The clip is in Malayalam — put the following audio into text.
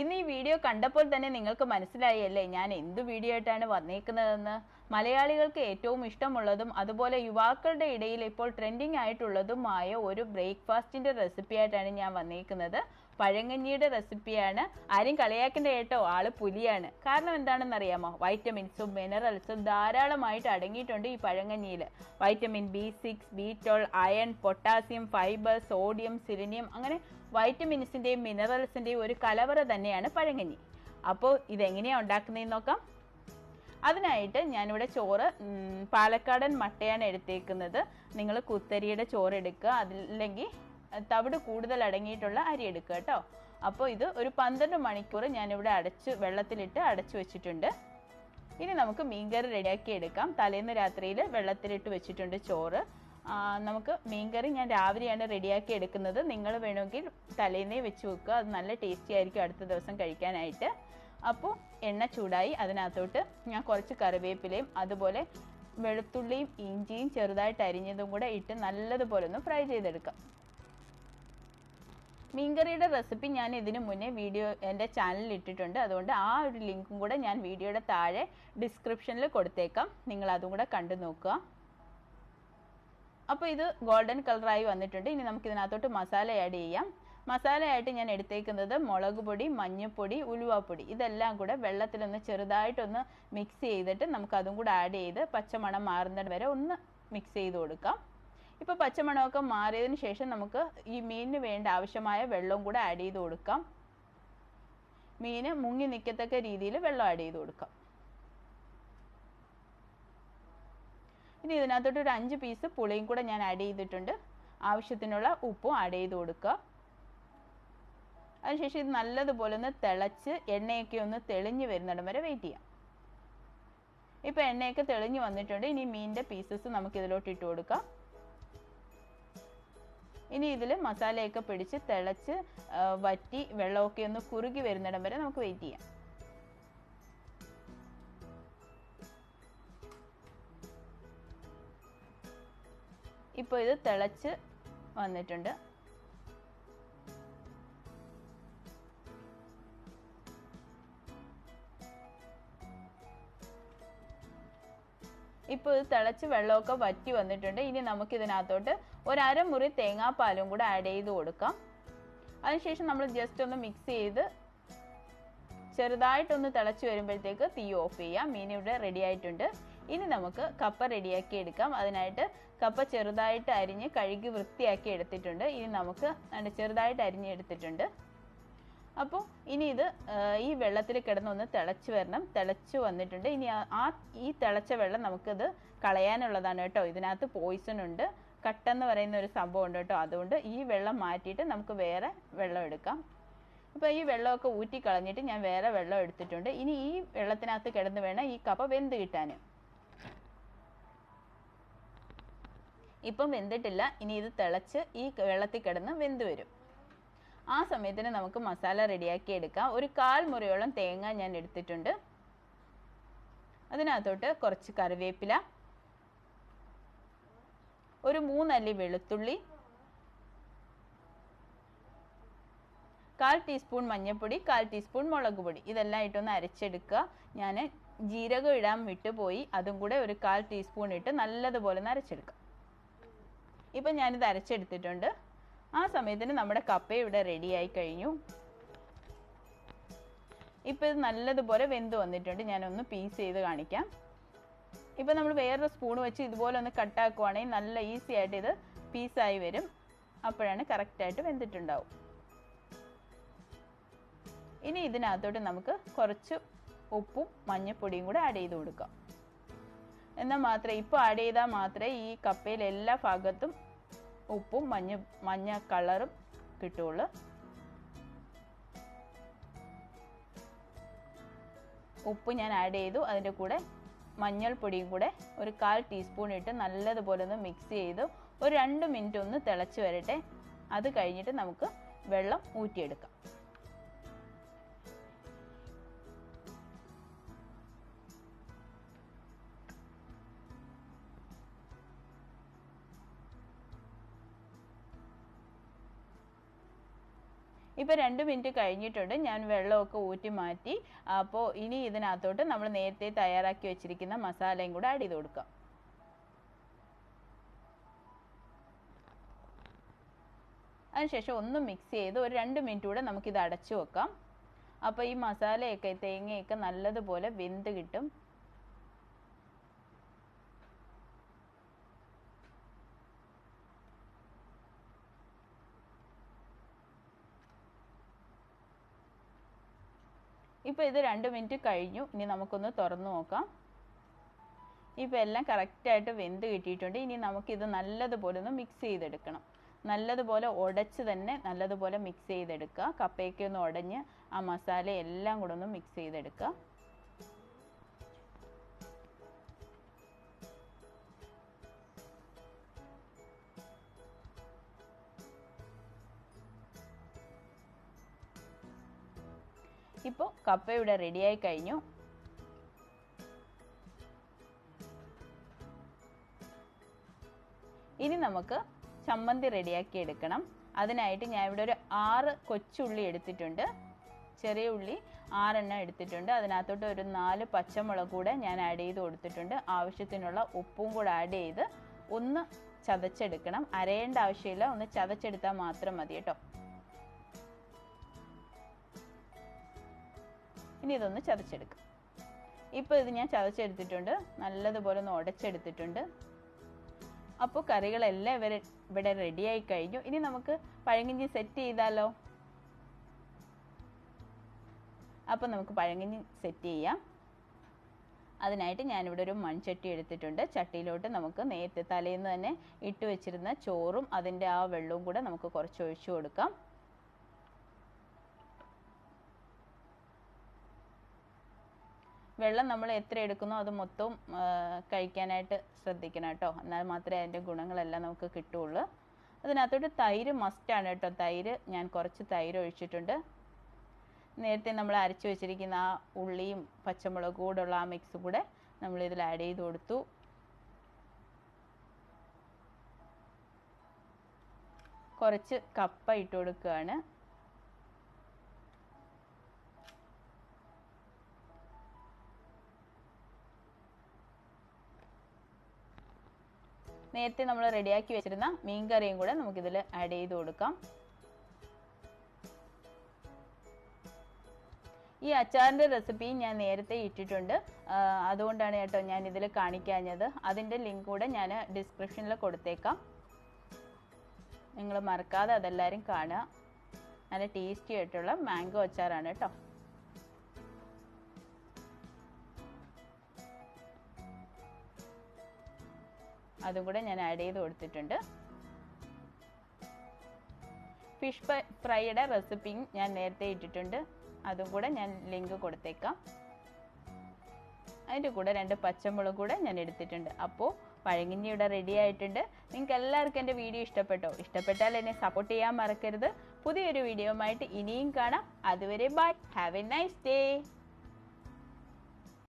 ഇന്ന് ഈ വീഡിയോ കണ്ടപ്പോൾ തന്നെ നിങ്ങൾക്ക് മനസ്സിലായല്ലേ ഞാൻ എന്ത് വീഡിയോ ആയിട്ടാണ് വന്നേക്കുന്നതെന്ന്? മലയാളികൾക്ക് ഏറ്റവും ഇഷ്ടമുള്ളതും അതുപോലെ യുവാക്കളുടെ ഇടയിൽ ഇപ്പോൾ ട്രെൻഡിങ് ആയിട്ടുള്ളതുമായ ഒരു ബ്രേക്ക്ഫാസ്റ്റിന്റെ റെസിപ്പി ആയിട്ടാണ് ഞാൻ വന്നേക്കുന്നത്. പഴങ്കഞ്ഞിയുടെ റെസിപ്പിയാണ് ആരും കളിയാക്കേണ്ട കേട്ടോ. ആൾ പുലിയാണ്. കാരണം എന്താണെന്ന് അറിയാമോ? വൈറ്റമിൻസും മിനറൽസും ധാരാളമായിട്ട് അടങ്ങിയിട്ടുണ്ട് ഈ പഴങ്കഞ്ഞിയിൽ vitamin B six B twelve iron potassium fibre sodium selenium അങ്ങനെ വൈറ്റമിൻസിന്റെയും മിനറൽസിന്റെയും ഒരു കലവറ തന്നെയാണ് പഴങ്കഞ്ഞി. അപ്പോൾ ഇതെങ്ങനെയാണ് ഉണ്ടാക്കുന്നതെന്ന് നോക്കാം. അതിനായിട്ട് ഞാനിവിടെ ചോറ് പാലക്കാടൻ മട്ടയാണ് എടുത്തേക്കുന്നത്. നിങ്ങൾ കുത്തരിയുടെ ചോറ് എടുക്കുക. അതില്ലെങ്കിൽ തവിട് കൂടുതൽ അടങ്ങിയിട്ടുള്ള അരി എടുക്കുക കേട്ടോ. അപ്പോൾ ഇത് ഒരു പന്ത്രണ്ട് മണിക്കൂർ ഞാനിവിടെ അടച്ച് വെള്ളത്തിലിട്ട് അടച്ചു വെച്ചിട്ടുണ്ട്. ഇനി നമുക്ക് മീൻകറി റെഡിയാക്കി എടുക്കാം. തലേന്ന് രാത്രിയിൽ വെള്ളത്തിലിട്ട് വെച്ചിട്ടുണ്ട് ചോറ്. നമുക്ക് മീൻകറി ഞാൻ രാവിലെയാണ് റെഡിയാക്കി എടുക്കുന്നത്. നിങ്ങൾ വേണമെങ്കിൽ തലേന്നേ വെച്ച് വെക്കുക. അത് നല്ല ടേസ്റ്റി ആയിരിക്കും അടുത്ത ദിവസം കഴിക്കാനായിട്ട്. അപ്പോൾ എണ്ണ ചൂടായി. അതിനകത്തോട്ട് ഞാൻ കുറച്ച് കറിവേപ്പിലയും അതുപോലെ വെളുത്തുള്ളിയും ഇഞ്ചിയും ചെറുതായിട്ട് അരിഞ്ഞതും കൂടെ ഇട്ട് നല്ലതുപോലെ ഒന്ന് ഫ്രൈ ചെയ്തെടുക്കാം. മീൻകറിയുടെ റെസിപ്പി ഞാൻ ഇതിനു മുന്നേ വീഡിയോ എന്റെ ചാനലിൽ ഇട്ടിട്ടുണ്ട്. അതുകൊണ്ട് ആ ഒരു ലിങ്കും കൂടെ ഞാൻ വീഡിയോയുടെ താഴെ ഡിസ്ക്രിപ്ഷനിൽ കൊടുത്തേക്കാം. നിങ്ങൾ അതും കൂടെ കണ്ടു നോക്കുക. അപ്പോൾ ഇത് ഗോൾഡൻ കളറായി വന്നിട്ടുണ്ട്. ഇനി നമുക്ക് ഇതിനകത്തോട്ട് മസാല ആഡ് ചെയ്യാം. മസാലയായിട്ട് ഞാൻ എടുത്തേക്കുന്നത് മുളക് പൊടി മഞ്ഞൾപ്പൊടി ഉലുവാപ്പൊടി. ഇതെല്ലാം കൂടെ വെള്ളത്തിലൊന്ന് ചെറുതായിട്ടൊന്ന് മിക്സ് ചെയ്തിട്ട് നമുക്ക് അതും കൂടെ ആഡ് ചെയ്ത് പച്ചമണം മാറുന്നത് വരെ ഒന്ന് മിക്സ് ചെയ്ത് കൊടുക്കാം. ഇപ്പോൾ പച്ചമണമൊക്കെ മാറിയതിന് ശേഷം നമുക്ക് ഈ മീനിന് വേണ്ട ആവശ്യമായ വെള്ളവും കൂടെ ആഡ് ചെയ്ത് കൊടുക്കാം. മീന് മുങ്ങി നിൽക്കത്തക്ക രീതിയിൽ വെള്ളം ആഡ് ചെയ്ത് കൊടുക്കാം. ഇനി ഇതിനകത്തോട്ട് ഒരു അഞ്ച് പീസ് പുളിയും കൂടെ ഞാൻ ആഡ് ചെയ്തിട്ടുണ്ട്. ആവശ്യത്തിനുള്ള ഉപ്പും ആഡ് ചെയ്ത് കൊടുക്കുക. അതിനുശേഷം ഇത് നല്ലതുപോലെ ഒന്ന് തിളച്ച് എണ്ണയൊക്കെ ഒന്ന് തെളിഞ്ഞ് വരുന്നിടം വരെ വെയിറ്റ് ചെയ്യാം. ഇപ്പൊ എണ്ണയൊക്കെ തെളിഞ്ഞ് വന്നിട്ടുണ്ട്. ഇനി മീനിന്റെ പീസസ് നമുക്ക് ഇതിലോട്ട് ഇട്ട് കൊടുക്കാം. ഇനി ഇതിൽ മസാലയൊക്കെ പിടിച്ച് തിളച്ച് വറ്റി വെള്ളമൊക്കെ ഒന്ന് കുറുകി വരുന്നിടം വരെ നമുക്ക് വെയിറ്റ് ചെയ്യാം. ഇപ്പോൾ ഇത് തിളച്ച് വന്നിട്ടുണ്ട്. ഇപ്പോൾ ഇത് തിളച്ച് വെള്ളമൊക്കെ വറ്റി വന്നിട്ടുണ്ട്. ഇനി നമുക്ക് ഇതിനകത്തോട്ട് ഒരു അരമുറി തേങ്ങാപ്പാലും കൂടെ ആഡ് ചെയ്ത് കൊടുക്കാം. അതിനുശേഷം നമ്മൾ ജസ്റ്റ് ഒന്ന് മിക്സ് ചെയ്ത് ചെറുതായിട്ടൊന്ന് തിളച്ച് വരുമ്പോഴത്തേക്ക് തീ ഓഫ് ചെയ്യാം. മീൻ ഇവിടെ റെഡി ആയിട്ടുണ്ട്. ഇനി നമുക്ക് കപ്പ റെഡിയാക്കി എടുക്കാം. അതിനായിട്ട് കപ്പ ചെറുതായിട്ട് അരിഞ്ഞ് കഴുകി വൃത്തിയാക്കി എടുത്തിട്ടുണ്ട്. ഇനി നമുക്ക് ചെറുതായിട്ട് അരിഞ്ഞ് എടുത്തിട്ടുണ്ട്. അപ്പോൾ ഇനി ഇത് ഈ വെള്ളത്തിൽ കിടന്നൊന്ന് തിളച്ച് വരണം. തിളച്ചു വന്നിട്ടുണ്ട്. ഇനി ആ- ഈ തിളച്ച വെള്ളം നമുക്കിത് കളയാനുള്ളതാണ് കേട്ടോ. ഇതിനകത്ത് പോയിസൺ ഉണ്ട്. കട്ടെന്ന് പറയുന്ന ഒരു സംഭവം ഉണ്ട് കേട്ടോ. അതുകൊണ്ട് ഈ വെള്ളം മാറ്റിയിട്ട് നമുക്ക് വേറെ വെള്ളം എടുക്കാം. അപ്പോൾ ഈ വെള്ളമൊക്കെ ഊറ്റി കളഞ്ഞിട്ട് ഞാൻ വേറെ വെള്ളം എടുത്തിട്ടുണ്ട്. ഇനി ഈ വെള്ളത്തിനകത്ത് കിടന്ന് വേണം ഈ കപ്പ വെന്ത് കിട്ടാൻ ഇപ്പം വെന്തിട്ടില്ല. ഇനി ഇത് തിളച്ച് ഈ വെള്ളത്തിൽ കിടന്ന് വെന്ത് വരും. ആ സമയത്തിന് നമുക്ക് മസാല റെഡിയാക്കി എടുക്കാം. ഒരു കാൽ മുറിയോളം തേങ്ങ ഞാൻ എടുത്തിട്ടുണ്ട്. അതിനകത്തോട്ട് കുറച്ച് കറിവേപ്പില ഒരു മൂന്നല്ലി വെളുത്തുള്ളി കാൽ ടീസ്പൂൺ മഞ്ഞൾപ്പൊടി കാൽ ടീസ്പൂൺ മുളക് പൊടി. ഇതെല്ലാം ഇട്ടൊന്ന് അരച്ചെടുക്കുക. ഞാൻ ജീരകം ഇടാൻ വിട്ടുപോയി. അതും കൂടെ ഒരു കാൽ ടീസ്പൂൺ ഇട്ട് നല്ലതുപോലെ ഒന്ന് അരച്ചെടുക്കാം. ഇപ്പം ഞാനിത് അരച്ചെടുത്തിട്ടുണ്ട്. ആ സമയത്തിന് നമ്മുടെ കപ്പ ഇവിടെ റെഡി ആയി കഴിഞ്ഞു. ഇപ്പം ഇത് നല്ലതുപോലെ വെന്ത് വന്നിട്ടുണ്ട്. ഞാനൊന്ന് പീസ് ചെയ്ത് കാണിക്കാം. ഇപ്പം നമ്മൾ വേറൊരു സ്പൂൺ വെച്ച് ഇതുപോലെ ഒന്ന് കട്ടാക്കുവാണെങ്കിൽ നല്ല ഈസി ആയിട്ട് ഇത് പീസായി വരും. അപ്പോഴാണ് കറക്റ്റായിട്ട് വെന്തിട്ടുണ്ടാവും. ഇനി ഇതിനകത്തോട്ട് നമുക്ക് കുറച്ച് ഉപ്പും മഞ്ഞൾപ്പൊടിയും കൂടെ ആഡ് ചെയ്ത് കൊടുക്കാം. എന്നാൽ മാത്രമേ ഇപ്പോൾ ആഡ് ചെയ്താൽ മാത്രമേ ഈ കപ്പയിൽ എല്ലാ ഭാഗത്തും ഉപ്പും മഞ്ഞ മഞ്ഞ കളറും കിട്ടുള്ളൂ ഉപ്പ് ഞാൻ ആഡ് ചെയ്തു. അതിന്റെ കൂടെ മഞ്ഞൾപ്പൊടിയും കൂടെ ഒരു കാൽ ടീസ്പൂൺ ഇട്ട് നല്ലതുപോലെ ഒന്ന് മിക്സ് ചെയ്തു. ഒരു രണ്ട് മിനിറ്റ് ഒന്ന് തിളച്ച് വരട്ടെ. അത് കഴിഞ്ഞിട്ട് നമുക്ക് വെള്ളം ഊറ്റിയെടുക്കാം. ഇപ്പോൾ രണ്ട് മിനിറ്റ് കഴിഞ്ഞിട്ടുണ്ട്. ഞാൻ വെള്ളമൊക്കെ ഊറ്റി മാറ്റി. അപ്പോൾ ഇനി ഇതിനകത്തോട്ട് നമ്മൾ നേരത്തെ തയ്യാറാക്കി വെച്ചിരിക്കുന്ന മസാലയും കൂടെ ആഡ് ചെയ്ത് കൊടുക്കാം. അതിനുശേഷം ഒന്ന് മിക്സ് ചെയ്ത് ഒരു രണ്ട് മിനിറ്റ് കൂടെ നമുക്കിത് അടച്ചു വെക്കാം. അപ്പോൾ ഈ മസാലയൊക്കെ തേങ്ങയൊക്കെ നല്ലതുപോലെ വെന്ത് കിട്ടും. ഇപ്പോൾ ഇത് രണ്ട് മിനിറ്റ് കഴിഞ്ഞു. ഇനി നമുക്കൊന്ന് തുറന്നു നോക്കാം. ഇപ്പോൾ എല്ലാം കറക്റ്റായിട്ട് വെന്ത് കിട്ടിയിട്ടുണ്ട്. ഇനി നമുക്കിത് നല്ലതുപോലെ ഒന്ന് മിക്സ് ചെയ്തെടുക്കണം. നല്ലതുപോലെ ഉടച്ച് തന്നെ നല്ലതുപോലെ മിക്സ് ചെയ്തെടുക്കുക. കപ്പയൊക്കെ ഒന്ന് ഉടഞ്ഞ് ആ മസാല എല്ലാം കൂടെ ഒന്ന് മിക്സ് ചെയ്തെടുക്കുക. ഇപ്പോൾ കപ്പ ഇവിടെ റെഡിയായി കഴിഞ്ഞു. ഇനി നമുക്ക് ചമ്മന്തി റെഡിയാക്കി എടുക്കണം. അതിനായിട്ട് ഞാൻ ഇവിടെ ഒരു ആറ് കൊച്ചുള്ളി എടുത്തിട്ടുണ്ട്. ചെറിയ ഉള്ളി ആറെണ്ണം എടുത്തിട്ടുണ്ട്. അതിനകത്തോട്ട് ഒരു നാല് പച്ചമുളക് കൂടെ ഞാൻ ആഡ് ചെയ്ത് കൊടുത്തിട്ടുണ്ട്. ആവശ്യത്തിനുള്ള ഉപ്പും കൂടെ ആഡ് ചെയ്ത് ഒന്ന് ചതച്ചെടുക്കണം. അരയേണ്ട ആവശ്യമില്ല. ഒന്ന് ചതച്ചെടുത്താൽ മാത്രം മതി കേട്ടോ. ഇനി ഇതൊന്ന് ചതച്ചെടുക്കാം. ഇപ്പോൾ ഇത് ഞാൻ ചതച്ചെടുത്തിട്ടുണ്ട്. നല്ലതുപോലെ ഒന്ന് ഉടച്ചെടുത്തിട്ടുണ്ട്. അപ്പോൾ കറികളെല്ലാം ഇവരെ ഇവിടെ റെഡിയായി കഴിഞ്ഞു. ഇനി നമുക്ക് പഴങ്കഞ്ഞി സെറ്റ് ചെയ്താലോ? അപ്പോൾ നമുക്ക് പഴങ്കഞ്ഞി സെറ്റ് ചെയ്യാം. അതിനായിട്ട് ഞാനിവിടെ ഒരു മൺചട്ടി എടുത്തിട്ടുണ്ട്. ചട്ടിയിലോട്ട് നമുക്ക് നേരത്തെ തലേന്ന് തന്നെ ഇട്ട് വെച്ചിരുന്ന ചോറും അതിന്റെ ആ വെള്ളവും കൂടെ നമുക്ക് കുറച്ച് ഒഴിച്ചു കൊടുക്കാം. വെള്ളം നമ്മൾ എത്ര എടുക്കുന്നോ അത് മൊത്തം കഴിക്കാനായിട്ട് ശ്രദ്ധിക്കണം കേട്ടോ. എന്നാൽ മാത്രമേ അതിന്റെ ഗുണങ്ങളെല്ലാം നമുക്ക് കിട്ടുള്ളൂ അതിനകത്തോട്ട് തൈര് മസ്റ്റാണ് കേട്ടോ. തൈര് ഞാൻ കുറച്ച് തൈര് ഒഴിച്ചിട്ടുണ്ട്. നേരത്തെ നമ്മൾ അരച്ചു വെച്ചിരിക്കുന്ന ആ ഉള്ളിയും പച്ചമുളകും ഉള്ള ആ മിക്സ് കൂടെ നമ്മൾ ഇതിൽ ആഡ് ചെയ്ത് കൊടുത്തു. കുറച്ച് കപ്പ ഇട്ട് കൊടുക്കുകയാണ്. നേരത്തെ നമ്മൾ റെഡിയാക്കി വെച്ചിരുന്ന മീൻ കറിയും കൂടെ നമുക്കിതിൽ ആഡ് ചെയ്ത് കൊടുക്കാം. ഈ അച്ചാറിന്റെ റെസിപ്പി ഞാൻ നേരത്തെ ഇട്ടിട്ടുണ്ട്. അതുകൊണ്ടാണ് കേട്ടോ ഞാൻ ഇതിൽ കാണിക്കാഞ്ഞത്. അതിന്റെ ലിങ്ക് കൂടെ ഞാൻ ഡിസ്ക്രിപ്ഷനിൽ കൊടുത്തേക്കാം. നിങ്ങൾ മറക്കാതെ അതെല്ലാവരും കാണുക. നല്ല ടേസ്റ്റി ആയിട്ടുള്ള മാംഗോ അച്ചാറാണ് കേട്ടോ. അതും കൂടെ ഞാൻ ആഡ് ചെയ്ത് കൊടുത്തിട്ടുണ്ട്. ഫിഷ് ഫ്രൈയുടെ റെസിപ്പിയും ഞാൻ നേരത്തെ ഇട്ടിട്ടുണ്ട്. അതും കൂടെ ഞാൻ ലിങ്ക് കൊടുത്തേക്കാം. അതിന്റെ കൂടെ രണ്ട് പച്ചമുളക് കൂടെ ഞാൻ എടുത്തിട്ടുണ്ട്. അപ്പോൾ പഴങ്ങിഞ്ഞി ഇവിടെ റെഡി ആയിട്ടുണ്ട്. നിങ്ങൾക്ക് എല്ലാവർക്കും എന്റെ വീഡിയോ ഇഷ്ടപ്പെട്ടോ? ഇഷ്ടപ്പെട്ടാൽ എന്നെ സപ്പോർട്ട് ചെയ്യാൻ മറക്കരുത്. പുതിയൊരു വീഡിയോ ആയിട്ട് ഇനിയും കാണാം. അതുവരെ bye have a nice day